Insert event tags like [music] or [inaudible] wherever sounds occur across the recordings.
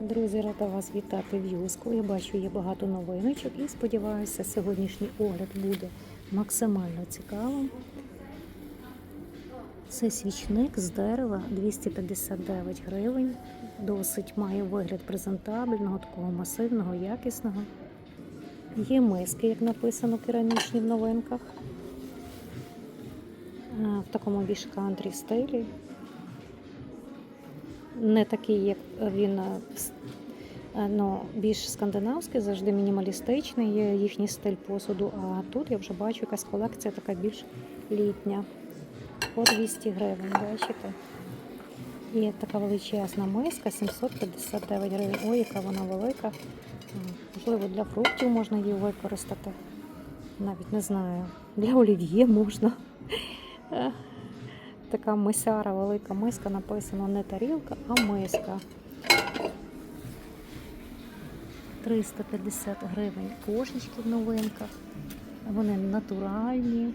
Друзі, рада вас вітати в Юску. Я бачу, є багато новиночок і сподіваюся, сьогоднішній огляд буде максимально цікавим. Це свічник з дерева 259 гривень. Досить має вигляд презентабельного, такого масивного, якісного. Є миски, як написано, керамічні в новинках. В такому більш кантрі стилі. Не такий, як він с- а, ну, більш скандинавський, завжди мінімалістичний є їхній стиль посуду. А тут я вже бачу якась колекція така більш літня. По 200 гривень, бачите? І така величезна миска 759 гривень. Ой, яка вона велика. Можливо, для фруктів можна її використати. Навіть не знаю. Для олів'є можна. Така мисяра, велика миска, написано не тарілка, а миска. 350 гривень кошечки в новинках. Вони натуральні.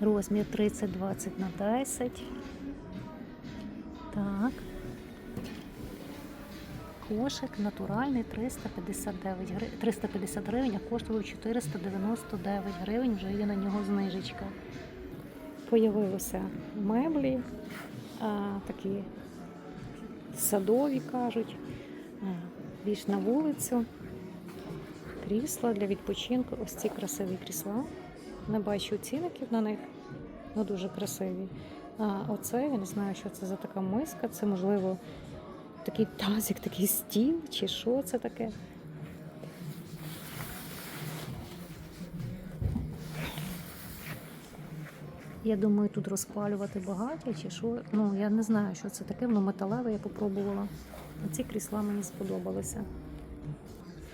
Розмір 30-20 на 10. Так. Кошик натуральний 359 гривень, 350 гривень, а коштував 499 гривень, вже є на нього знижечка. Появилися меблі, такі садові кажуть, більш на вулицю. Крісла для відпочинку. Ось ці красиві крісла. Не бачу ціників на них, але дуже красиві. А оце, я не знаю, що це за така миска. Це, можливо, такий тазик, такий стіл, чи що це таке. Я думаю, тут розпалювати багаття чи що. Ну, я не знаю, що це таке, воно металеве, я попробувала. Ці крісла мені сподобалися.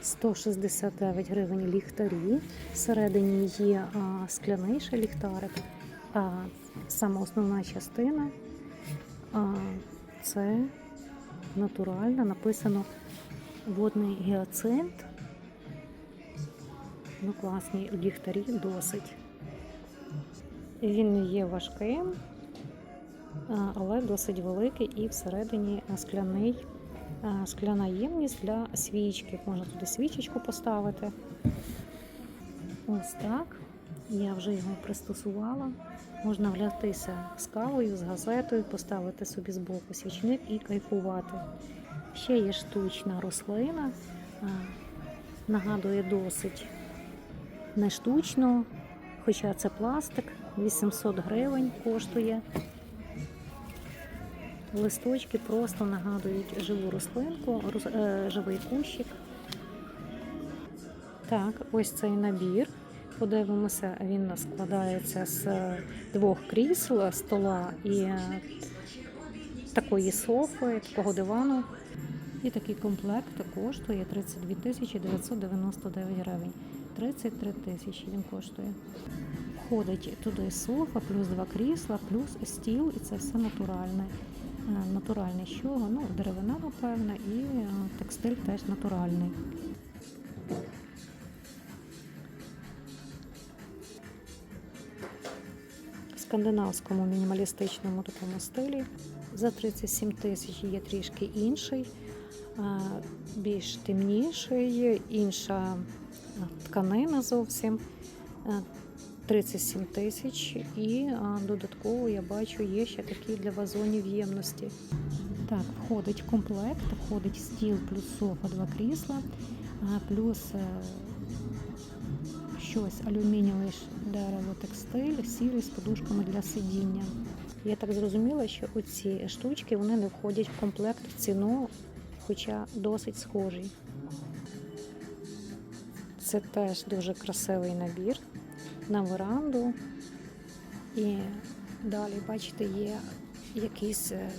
169 гривень ліхтарі. Всередині є а, скляний ще ліхтарик. А саме основна частина а, це натуральна, написано водний гіацинт. Ну, класні ліхтарі досить. Він є важким, але досить великий і всередині скляний, скляна ємність для свічки. Можна туди свічечку поставити. Ось так. Я вже його пристосувала. Можна влятися з кавою, з газетою, поставити собі збоку свічник і кайфувати. Ще є штучна рослина, нагадує досить не штучно, хоча це пластик, 800 гривень коштує. Листочки просто нагадують живу рослинку, роз- е, живий кущик. Так, ось цей набір. Подивимося, він складається з двох крісел, стола і такої софи, такого дивану. І такий комплект коштує 32 тисячі 999 гривень. 33 тисячі він коштує. Входить туди софа, плюс два крісла, плюс стіл, і це все натуральне. Е, Натуральне з чого? Ну, деревина, напевно, і е, текстиль теж натуральний. В скандинавському мінімалістичному такому стилі. За 37 тисяч є трішки інший, е, більш темніший, інша тканина зовсім. Е, 37 тисяч і а, додатково я бачу є ще такі для вазонів ємності. Так, входить комплект, входить стіл плюс софа, два крісла, плюс е, щось алюмінієвий ш- дерево, текстиль, сірий з подушками для сидіння. Я так зрозуміла, що оці штучки вони не входять в комплект в ціну, хоча досить схожий. Це теж дуже красивий набір на веранду. І далі, бачите, є якісь е,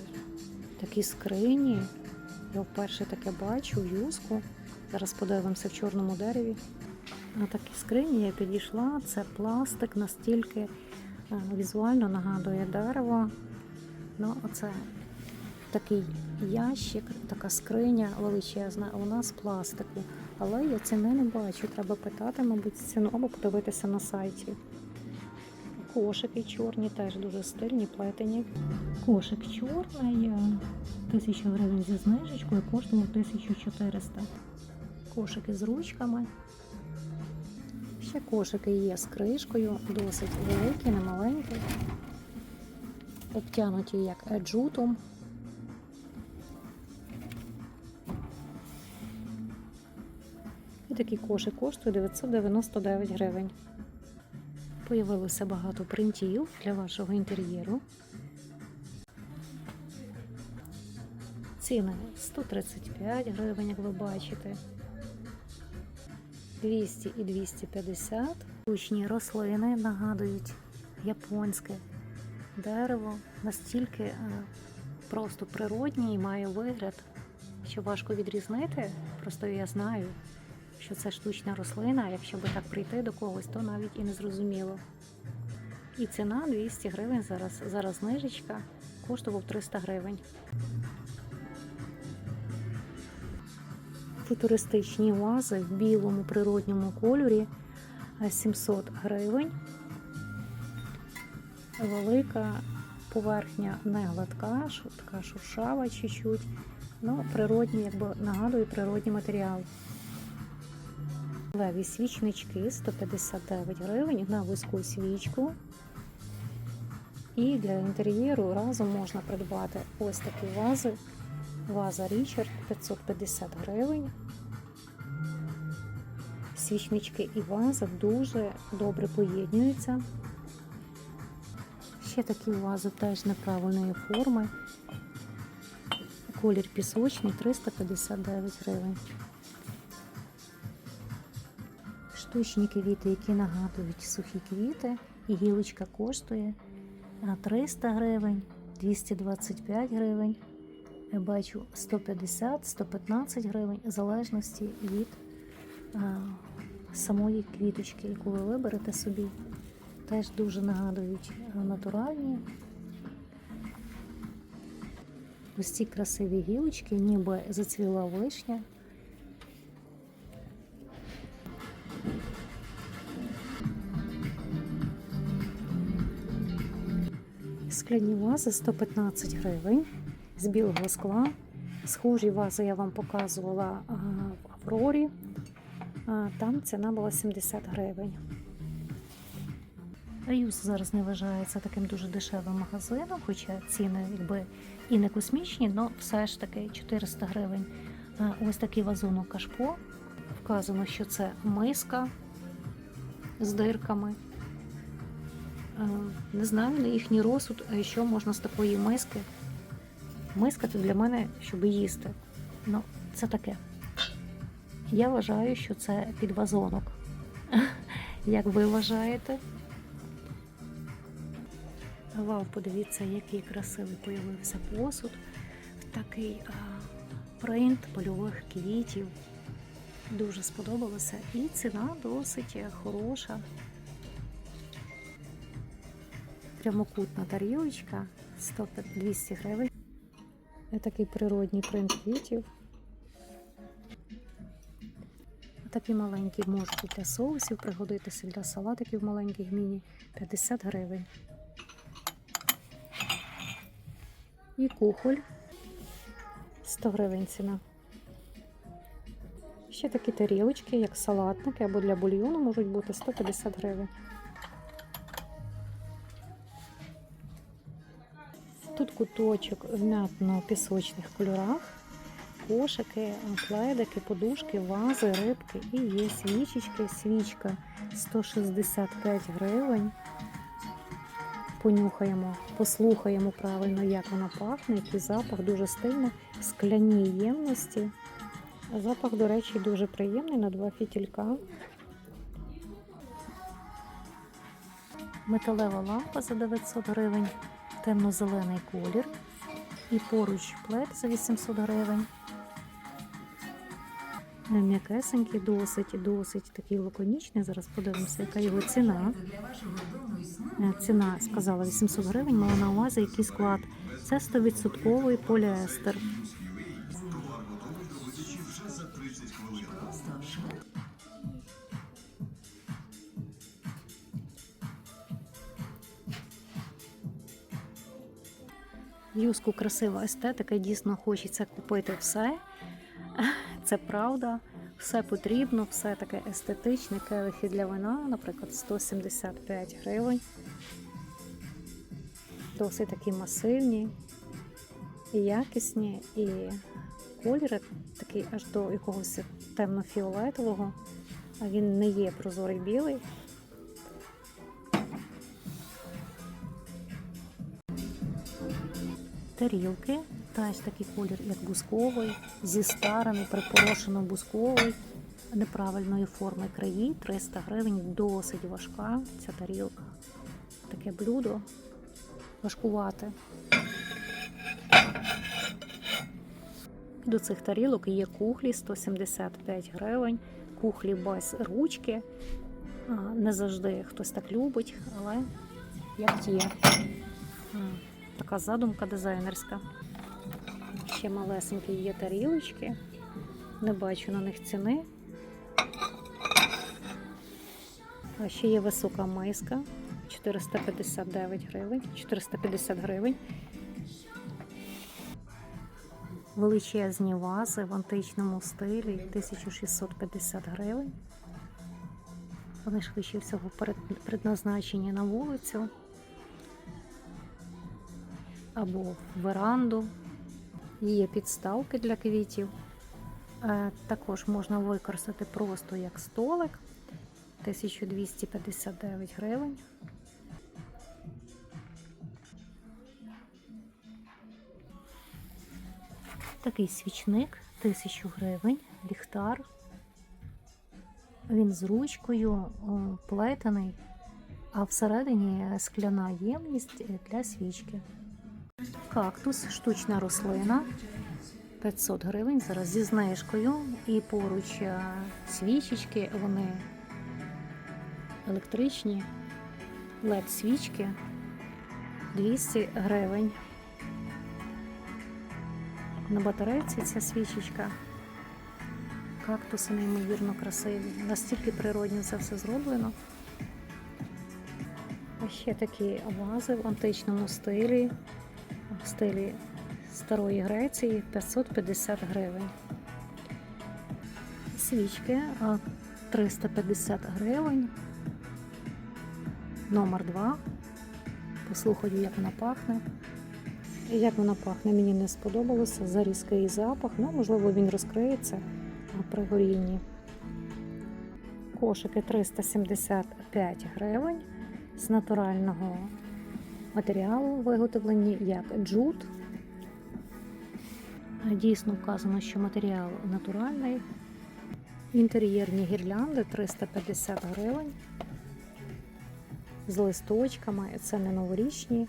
такі скрині. Я вперше таке бачу юску. Зараз подивимося в чорному дереві. На такі скрині я підійшла. Це пластик настільки е, візуально нагадує дерево. Ну, оце такий ящик, така скриня величезна, вона з пластику. Але я ціни не бачу. Треба питати, мабуть, ціну або подивитися на сайті. кошики чорні, теж дуже стильні, плетені. Кошик чорний, е, 1000 гривень зі знижечкою, коштував 1400. Кошики з ручками. Ще кошики є з кришкою, досить великі, не маленькі. Обтянуті як еджутом. І такий кошик коштує 999 гривень. Появилося багато принтів для вашого інтер'єру. Ціни 135 гривень, як ви бачите. 200 і 250. Штучні рослини нагадують японське дерево, настільки е, просто природнє і має вигляд, що важко відрізнити. Просто я знаю, що це штучна рослина, а якщо би так прийти до когось, то навіть і не зрозуміло. І ціна 200 гривень зараз. Зараз знижечка коштував 300 гривень. Футуристичні вази в білому природньому кольорі е, 700 гривень. Велика поверхня не гладка, така шуршава чуть-чуть. Ну, природні, якби нагадує природній матеріал. Леві свічнички 159 гривень на вузьку свічку. І для інтер'єру разом можна придбати ось такі вази. Ваза Річард 550 гривень. Свічнички і ваза дуже добре поєднуються. Ще такі вази теж неправильної форми. Колір пісочний 359 гривень. Штучні квіти, які нагадують сухі квіти, і гілочка коштує 300 гривень, 225 гривень. Я бачу 150-115 гривень, в залежності від а, самої квіточки, яку ви виберете собі. Теж дуже нагадують натуральні. Ось ці красиві гілочки, ніби зацвіла вишня. Скляні вази 115 гривень з білого скла. Схожі вази я вам показувала в Аврорі. А, Там ціна була 70 гривень. Аюс зараз не вважається таким дуже дешевим магазином, хоча ціни якби і не космічні, але все ж таки 400 гривень. Ось такий вазонок кашпо. Вказано, що це миска з дирками. Не знаю на їхній розсуд, е, що можна з такої миски. Миска це для мене, щоб їсти. Ну, це таке. Я вважаю, що це підвазонок. [laughs] Як ви вважаєте? Вау, подивіться, який красивий появився посуд. Такий а, принт польових квітів. Дуже сподобалося. І ціна досить хороша. Прямокутна тарілочка 100 200 гривень. Такий природній принт квітів. Такі маленькі можуть для соусів пригодитися для салатиків маленьких міні 50 гривень. І кухоль 100 гривень ціна. Ще такі тарілочки, як салатники або для бульйону, можуть бути 150 гривень. Куточок в м'ятно-пісочних кольорах, кошики, пледики, подушки, вази, рибки і є свічечки. Свічка 165 гривень. Понюхаємо, послухаємо правильно, як вона пахне, який запах дуже стильно, скляні ємності. Запах, до речі, дуже приємний на два фітілька. Металева лампа за 900 гривень, темно-зелений колір. І поруч плед за 800 гривень. М'якесенький, досить, досить такий лаконічний. Зараз подивимося, яка його ціна. Е, Ціна сказала 800 гривень, мала на увазі який склад. Це 100% поліестер. Юску красива естетика, дійсно хочеться купити все. [laughs] Це правда, все потрібно, все таке естетичне. Келихи для вина, наприклад, 175 гривень. Досить такі масивні і якісні, і колір такий аж до якогось темно-фіолетового, він не є прозорий білий. Тарілки, теж такий колір, як бусковий, зі старими, припорошено бусковий, неправильної форми краї, 300 гривень, досить важка ця тарілка. Таке блюдо важкувате. До цих тарілок є кухлі 175 гривень, кухлі без ручки. Не завжди хтось так любить, але як є. Така задумка дизайнерська. Ще малесенькі є тарілочки. Не бачу на них ціни. А ще є висока миска 459 гривень, 450 гривень. Величезні вази в античному стилі 1650 гривень. Вони швидше всього предназначені на вулицю або веранду. Є підставки для квітів. Е, Також можна використати просто як столик 1259 гривень. Такий свічник 1000 гривень, ліхтар. Він з ручкою плетений, а всередині скляна ємність для свічки. Кактус, штучна рослина 500 гривень зараз зі знижкою. І поруч е, свічечки, вони електричні, led свічки 200 гривень. На батарейці ця свічечка. Кактуси неймовірно красиві. Настільки природньо це все зроблено. А ще такі вази в античному стилі, в стилі Старої Греції 550 гривень. Свічки 350 гривень. Номер 2. Послухаю, як вона пахне. Як вона пахне, мені не сподобалося. Зарізкий запах. Ну, можливо, він розкриється при горінні. Кошики 375 гривень з натурального матеріалу виготовлені як джут. Дійсно вказано, що матеріал натуральний. Інтер'єрні гірлянди 350 гривень. З листочками. Це не новорічні.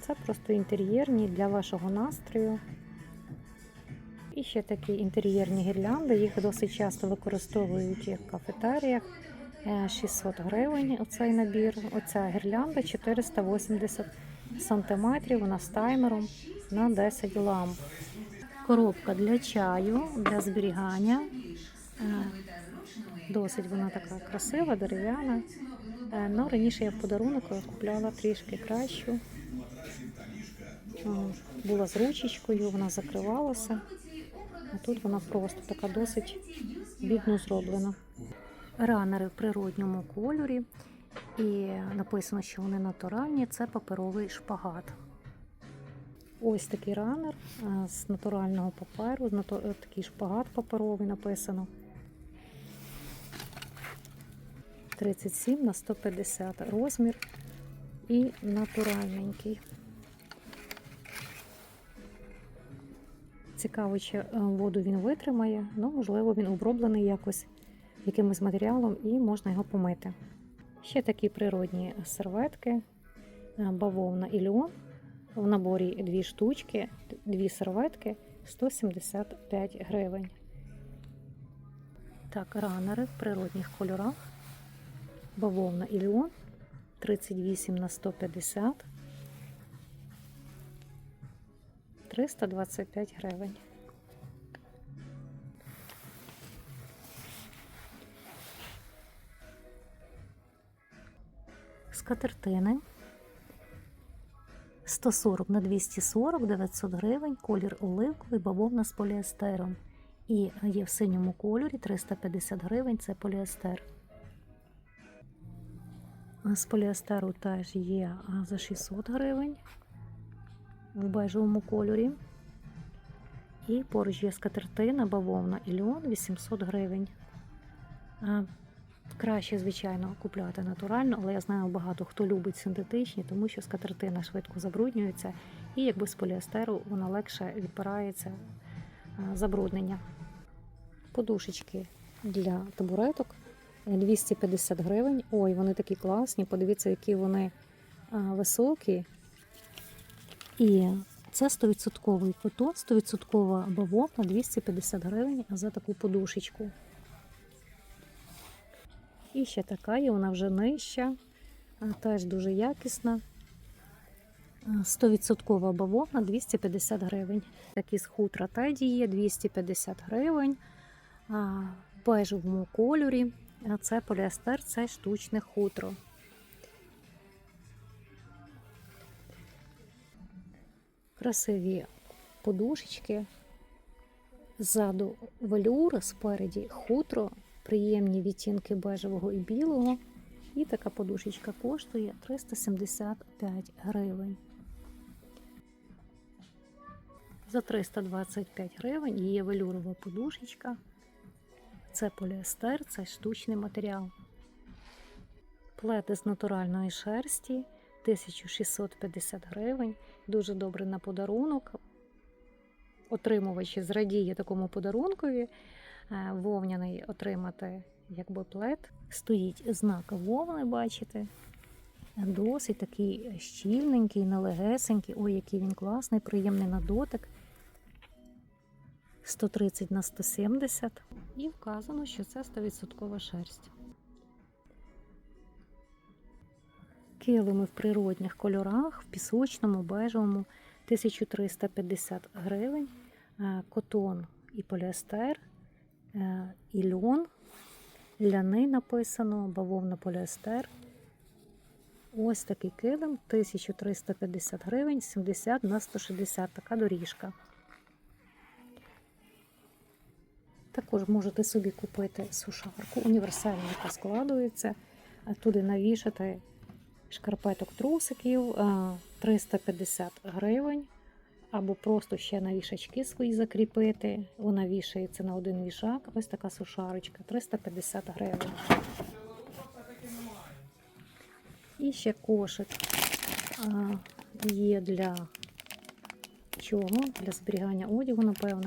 Це просто інтер'єрні для вашого настрою. І ще такі інтер'єрні гірлянди. Їх досить часто використовують в кафетеріях. Е, 600 гривень оцей набір. Оця гірлянда 480 сантиметрів. Вона з таймером на 10 ламп. Коробка для чаю, для зберігання. Е, Досить вона така красива, дерев'яна. Е, Ну, раніше я в подарунок купляла трішки кращу. Е, Була з ручечкою, вона закривалася. А тут вона просто така досить бідно зроблена. Ранери в природньому кольорі. І написано, що вони натуральні. Це паперовий шпагат. Ось такий ранер е, з натурального паперу, е, такий шпагат паперовий написано. 37 на 150 розмір і натуральненький. Цікаво, чи е, воду він витримає, ну, можливо, він оброблений якось якимось матеріалом і можна його помити. Ще такі природні серветки, е, бавовна і льон. В наборі дві штучки, дві серветки 175 гривень. Так, ранери в природних кольорах. Бавовна і льон 38 на 150 325 гривень. Скатертини 140 на 240 900 гривень, колір оливковий, бавовна з поліестером. І є в синьому кольорі 350 гривень це поліестер. З поліестеру теж є за 600 гривень в бежевому кольорі. І поруч є скатертина, бавовна і льон 800 гривень. Краще, звичайно, купляти натурально, але я знаю багато хто любить синтетичні, тому що скатертина швидко забруднюється, і якби з поліестеру вона легше відпирається забруднення. Подушечки для табуреток 250 гривень. Ой, вони такі класні. Подивіться, які вони високі. І це 100% котон, 100% бавовна, 250 гривень за таку подушечку. І ще така є, вона вже нижча, теж дуже якісна. 100% бавовна 250 гривень. Такі з хутра теді є 250 гривень. В кольорі. Це поліестер, це штучне хутро. Красиві подушечки. Ззаду велюр, спереді хутро, приємні відтінки бежевого і білого. І така подушечка коштує 375 гривень. За 325 гривень є велюрова подушечка. Це поліестер, це штучний матеріал. Плети з натуральної шерсті 1650 гривень. Дуже добре на подарунок. Отримувач зрадіє такому подарункові. Е, Вовняний отримати якби плед. Стоїть знак вовни, бачите. Досить такий щільненький, нелегесенький. Ой, який він класний, приємний на дотик. 130 на 170. І вказано, що це 100% шерсть. Килими в природних кольорах, в пісочному, бежевому 1350 гривень, Е, котон і поліестер, е, і льон, ляни написано, бавовна поліестер. Ось такий килим 1350 гривень, 70 на 160, така доріжка. Також можете собі купити сушарку універсальну, яка складується, туди навішати шкарпеток трусиків 350 гривень, або просто ще на вішачки свої закріпити. Вона вішається на один вішак. Ось така сушарочка 350 гривень. І ще кошик а, є для чого? Для зберігання одягу, напевне.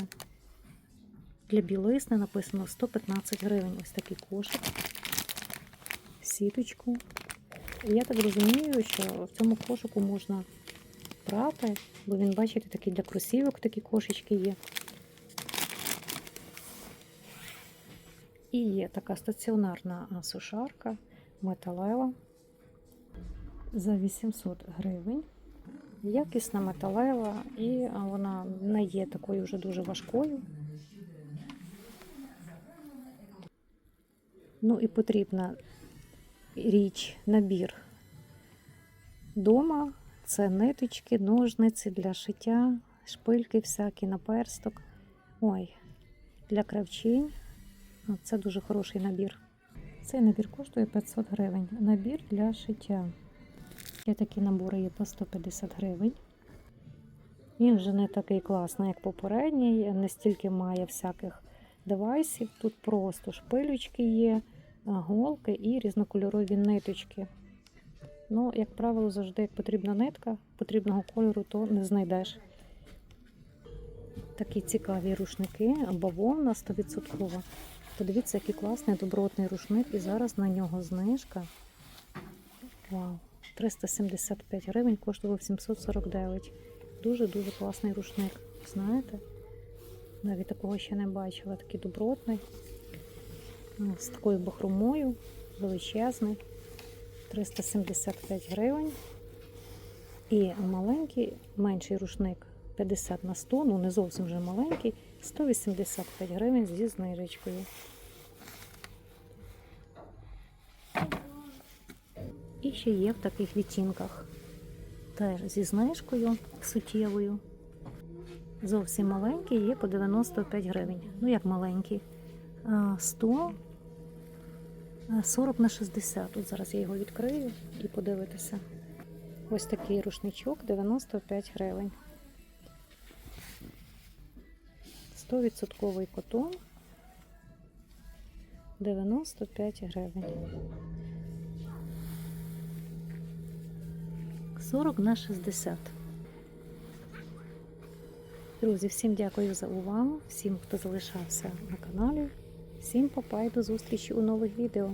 Для білизни написано 115 гривень. Ось такий кошик. Сіточку. Я так розумію, що в цьому кошику можна прати, бо він, бачите, такий для кросівок такі кошечки є. І є така стаціонарна сушарка металева за 800 гривень. Якісна металева, і вона не є такою вже дуже важкою. Ну і потрібна річ, набір дома. Це ниточки, ножниці для шиття, шпильки всякі, наперсток. Ой, для кравчинь. Ну, Це дуже хороший набір. Цей набір коштує 500 гривень. Набір для шиття. Ще такі набори є по 150 гривень. Він вже не такий класний, як попередній, не стільки має всяких девайсів. Тут просто шпилючки є, голки і різнокольорові ниточки. Ну, як правило, завжди, як потрібна нитка потрібного кольору, то не знайдеш. Такі цікаві рушники, бавовна 100%. Подивіться, який класний добротний рушник. І зараз на нього знижка. Вау! 375 гривень коштував 749. Дуже-дуже класний рушник. Знаєте? Навіть такого ще не бачила. Такий добротний. З такою бахромою, величезний. 375 гривень. І маленький, менший рушник 50 на 100, ну не зовсім вже маленький, 185 гривень зі знижечкою. І ще є в таких відтінках. теж зі знижкою суттєвою. Зовсім маленький є по 95 гривень. Ну як маленький. 100 а, 40 на 60. Тут зараз я його відкрию і подивитися. Ось такий рушничок 95 гривень. 100% котон 95 гривень. 40 на 60. Друзі, всім дякую за увагу, всім, хто залишався на каналі. Всім папа і до зустрічі у нових відео.